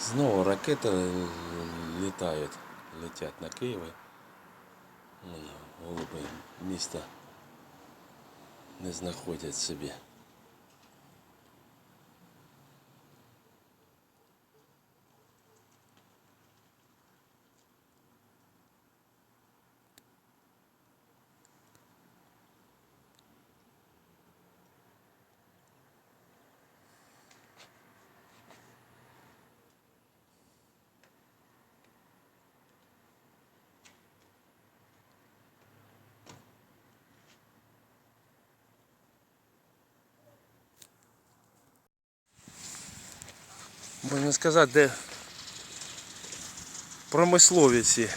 Знову ракети е, літають, летять на Київ. Вон, Голуби міста не знаходять собі. Можна сказати, де промислові ці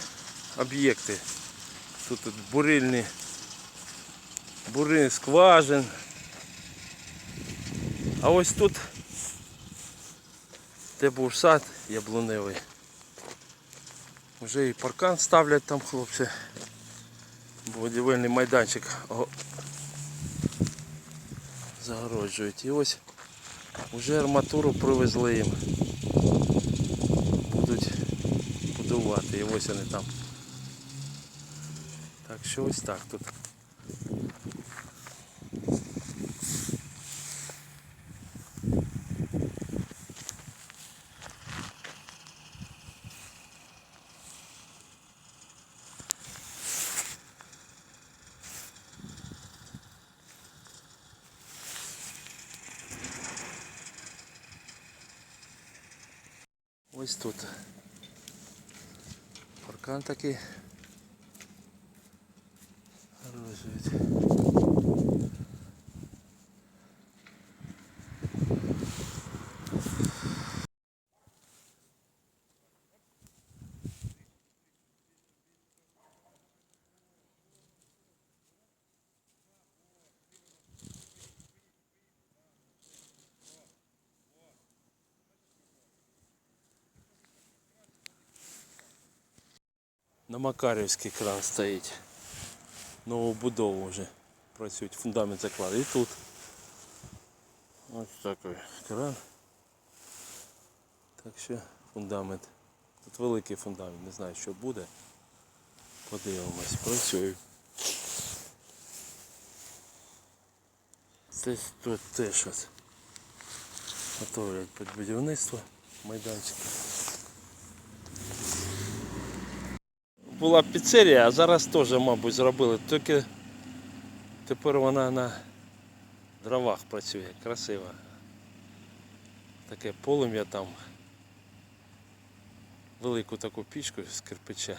об'єкти. Тут бурильні, бури скважин. А ось тут, де був сад яблуневий. Вже і паркан ставлять там хлопці. Будівельний майданчик загороджують. І ось вже арматуру привезли їм. Будуть будувати. І ось вони там. Так що ось так тут. Ось тут. Паркан такий. Розують. На Макарівський кран стоїть. Нову будову вже працюють, фундамент закладають. І тут. Ось такий кран. Так що фундамент. Тут великий фундамент, не знаю що буде. Подивимось, працюють. Це тут теж готовлять під будівництво майданчика. Була піцерія, а зараз теж, мабуть, зробили. Тільки тепер вона на дровах працює, красиво. Таке полум'я там. Велику таку пічку з кирпича.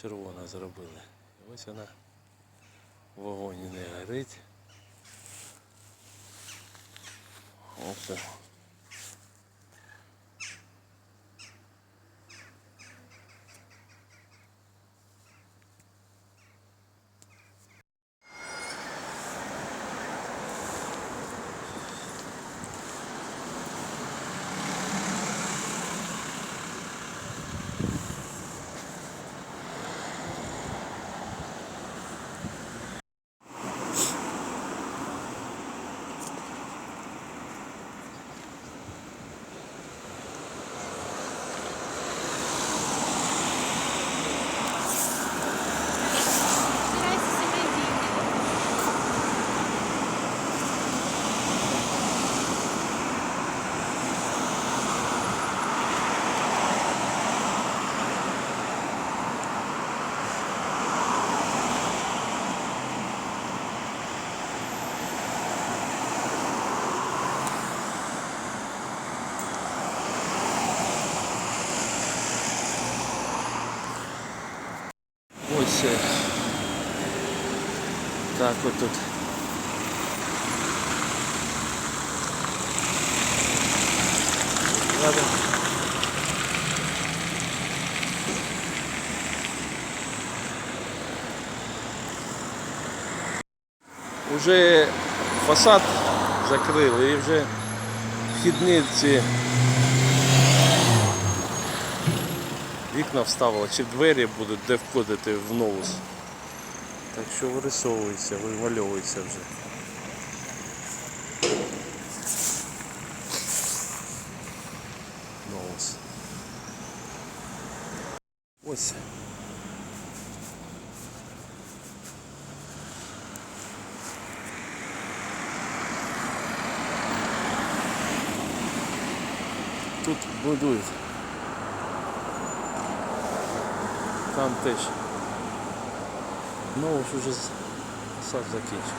Червона зробили. І ось вона в вогоні не горить. Ось. Ось е, так от тут. Уже фасад закрили і вже вхідниці вікна вставила, чи двері будуть де входити в новус. Так що вирисовується, вимальовується вже. Новус. Ось. Тут будують. Там теж. Ну, уже сад закінчив.